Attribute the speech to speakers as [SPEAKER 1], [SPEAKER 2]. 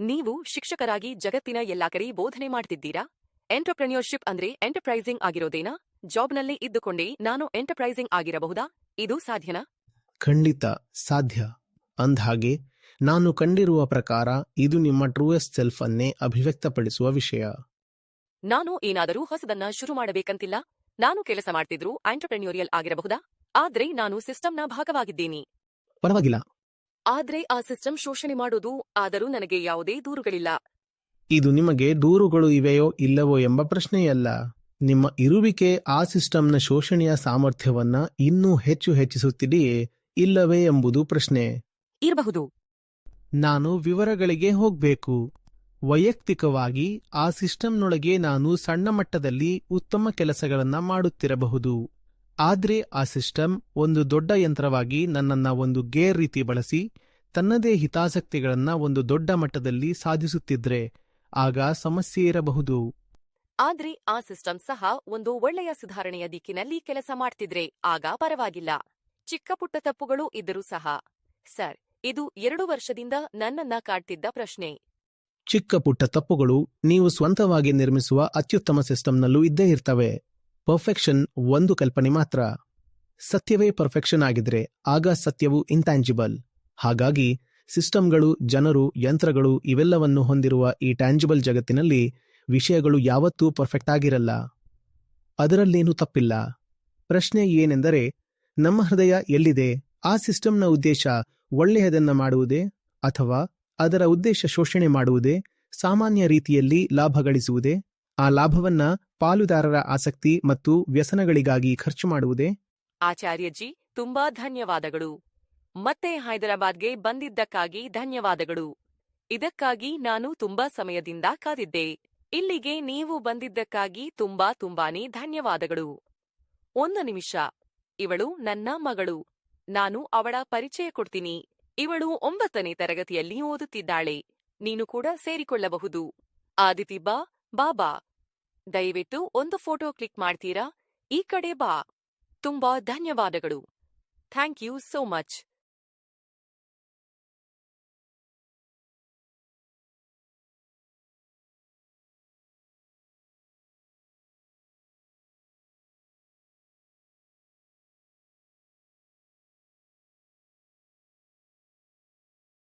[SPEAKER 1] ನೀವು ಶಿಕ್ಷಕರಾಗಿ ಜಗತ್ತಿನ ಎಲ್ಲಾ ಕಡೆ ಬೋಧನೆ ಮಾಡ್ತಿದ್ದೀರಾ? ಎಂಟರ್ಪ್ರೆನ್ಯೂರ್ಶಿಪ್ ಅಂದ್ರೆ ಎಂಟರ್ಪ್ರೈಸಿಂಗ್ ಆಗಿರೋದೇನಾ? ಜಾಬ್ನಲ್ಲಿ ಇದ್ದುಕೊಂಡೇ ನಾನು ಎಂಟರ್ಪ್ರೈಸಿಂಗ್ ಆಗಿರಬಹುದಾ? ಇದು ಸಾಧ್ಯನಾ?
[SPEAKER 2] ಖಂಡಿತ ಸಾಧ್ಯ. ಅಂದ್ಹಾಗೆ ನಾನು ಕಂಡಿರುವ ಪ್ರಕಾರ ಇದು ನಿಮ್ಮ ಟ್ರೂಯೆಸ್ಟ್ ಸೆಲ್ಫ್ ಅನ್ನೇ ಅಭಿವ್ಯಕ್ತಪಡಿಸುವ ವಿಷಯ.
[SPEAKER 1] ನಾನು ಏನಾದರೂ ಹೊಸದನ್ನ ಶುರು ಮಾಡಬೇಕಂತಿಲ್ಲ. ನಾನು ಕೆಲಸ ಮಾಡ್ತಿದ್ರು ಆಂಟರ್ಪ್ರೆನ್ಯೂರಿಯಲ್ ಆಗಿರಬಹುದಾ? ಆದ್ರೆ ನಾನು ಸಿಸ್ಟಮ್ನ ಭಾಗವಾಗಿದ್ದೀನಿ.
[SPEAKER 2] ಪರವಾಗಿಲ್ಲ.
[SPEAKER 1] ಆದ್ರೆ ಆ ಸಿಸ್ಟಮ್ ಶೋಷಣೆ ಮಾಡೋದು ಆದರೂ ನನಗೆ ಯಾವುದೇ ದೂರುಗಳಿಲ್ಲ.
[SPEAKER 2] ಇದು ನಿಮಗೆ ದೂರುಗಳು ಇವೆಯೋ ಇಲ್ಲವೋ ಎಂಬ ಪ್ರಶ್ನೆಯಲ್ಲ. ನಿಮ್ಮ ಇರುವಿಕೆ ಆ ಸಿಸ್ಟಮ್ನ ಶೋಷಣೆಯ ಸಾಮರ್ಥ್ಯವನ್ನ ಇನ್ನೂ ಹೆಚ್ಚು ಹೆಚ್ಚಿಸುತ್ತಿದೆಯೇ ಇಲ್ಲವೇ ಎಂಬುದು ಪ್ರಶ್ನೆ.
[SPEAKER 1] ಇರಬಹುದು.
[SPEAKER 2] ನಾನು ವಿವರಗಳಿಗೆ ಹೋಗ್ಬೇಕು. ವೈಯಕ್ತಿಕವಾಗಿ ಆ ಸಿಸ್ಟಮ್ನೊಳಗೆ ನಾನು ಸಣ್ಣ ಮಟ್ಟದಲ್ಲಿ ಉತ್ತಮ ಕೆಲಸಗಳನ್ನ ಮಾಡುತ್ತಿರಬಹುದು. ಆದ್ರೆ ಆ ಸಿಸ್ಟಮ್ ಒಂದು ದೊಡ್ಡ ಯಂತ್ರವಾಗಿ ನನ್ನನ್ನ ಒಂದು ಗೇರ್ ರೀತಿ ಬಳಸಿ ತನ್ನದೇ ಹಿತಾಸಕ್ತಿಗಳನ್ನ ಒಂದು ದೊಡ್ಡ ಮಟ್ಟದಲ್ಲಿ ಸಾಧಿಸುತ್ತಿದ್ರೆ ಆಗ ಸಮಸ್ಯೆ ಇರಬಹುದು.
[SPEAKER 1] ಆದ್ರೆ ಆ ಸಿಸ್ಟಮ್ ಸಹ ಒಂದು ಒಳ್ಳೆಯ ಸುಧಾರಣೆಯ ದಿಕ್ಕಿನಲ್ಲಿ ಕೆಲಸ ಮಾಡ್ತಿದ್ರೆ ಆಗ ಪರವಾಗಿಲ್ಲ. ಚಿಕ್ಕಪುಟ್ಟ ತಪ್ಪುಗಳು ಇದ್ದರೂ ಸಹ. ಸರ್ ಇದು ಎರಡು ವರ್ಷದಿಂದ ನನ್ನನ್ನ ಕಾಡ್ತಿದ್ದ ಪ್ರಶ್ನೆ.
[SPEAKER 2] ಚಿಕ್ಕ ಪುಟ್ಟ ತಪ್ಪುಗಳು ನೀವು ಸ್ವಂತವಾಗಿ ನಿರ್ಮಿಸುವ ಅತ್ಯುತ್ತಮ ಸಿಸ್ಟಮ್ನಲ್ಲೂ ಇದ್ದೇ ಇರ್ತವೆ. ಪರ್ಫೆಕ್ಷನ್ ಒಂದು ಕಲ್ಪನೆ ಮಾತ್ರ. ಸತ್ಯವೇ ಪರ್ಫೆಕ್ಷನ್ ಆಗಿದ್ರೆ ಆಗ ಸತ್ಯವು ಇಂಟ್ಯಾಂಜಿಬಲ್ ಹಾಗಾಗಿ ಸಿಸ್ಟಮ್ಗಳು, ಜನರು, ಯಂತ್ರಗಳು ಇವೆಲ್ಲವನ್ನು ಹೊಂದಿರುವ ಈ ಟ್ಯಾಂಜಿಬಲ್ ಜಗತ್ತಿನಲ್ಲಿ ವಿಷಯಗಳು ಯಾವತ್ತೂ ಪರ್ಫೆಕ್ಟ್ ಆಗಿರಲ್ಲ. ಅದರಲ್ಲೇನೂ ತಪ್ಪಿಲ್ಲ. ಪ್ರಶ್ನೆ ಏನೆಂದರೆ, ನಮ್ಮ ಹೃದಯ ಎಲ್ಲಿದೆ? ಆ ಸಿಸ್ಟಮ್ನ ಉದ್ದೇಶ ಒಳ್ಳೆಯದನ್ನ ಮಾಡುವುದೇ ಅಥವಾ ಅದರ ಉದ್ದೇಶ ಶೋಷಣೆ ಮಾಡುವುದೇ, ಸಾಮಾನ್ಯ ರೀತಿಯಲ್ಲಿ ಲಾಭ ಗಳಿಸುವುದೇ, ಆ ಲಾಭವನ್ನ ಪಾಲುದಾರರ ಆಸಕ್ತಿ ಮತ್ತು ವ್ಯಸನಗಳಿಗಾಗಿ ಖರ್ಚು ಮಾಡುವುದೇ?
[SPEAKER 1] ಆಚಾರ್ಯಜಿ, ತುಂಬಾ ಧನ್ಯವಾದಗಳು. ಮತ್ತೆ ಹೈದರಾಬಾದ್ಗೆ ಬಂದಿದ್ದಕ್ಕಾಗಿ ಧನ್ಯವಾದಗಳು. ಇದಕ್ಕಾಗಿ ನಾನು ತುಂಬಾ ಸಮಯದಿಂದ ಕಾದಿದ್ದೆ. ಇಲ್ಲಿಗೆ ನೀವು ಬಂದಿದ್ದಕ್ಕಾಗಿ ತುಂಬಾ ತುಂಬಾನೇ ಧನ್ಯವಾದಗಳು. ಒಂದು ನಿಮಿಷ. ಇವಳು ನನ್ನ ಮಗಳು. ನಾನು ಅವಳ ಪರಿಚಯ ಕೊಡ್ತೀನಿ. ಇವಳು ಒಂಬತ್ತನೇ ತರಗತಿಯಲ್ಲಿ ಓದುತ್ತಿದ್ದಾಳೆ. ನೀನು ಕೂಡ ಸೇರಿಕೊಳ್ಳಬಹುದು. ಆದಿತಿ ಬಾ ಬಾಬಾ ದಯವಿಟ್ಟು ಒಂದು ಫೋಟೋ ಕ್ಲಿಕ್ ಮಾಡ್ತೀರಾ? ಈ ಕಡೆ ಬಾ. ತುಂಬಾ ಧನ್ಯವಾದಗಳು. Thank you so much.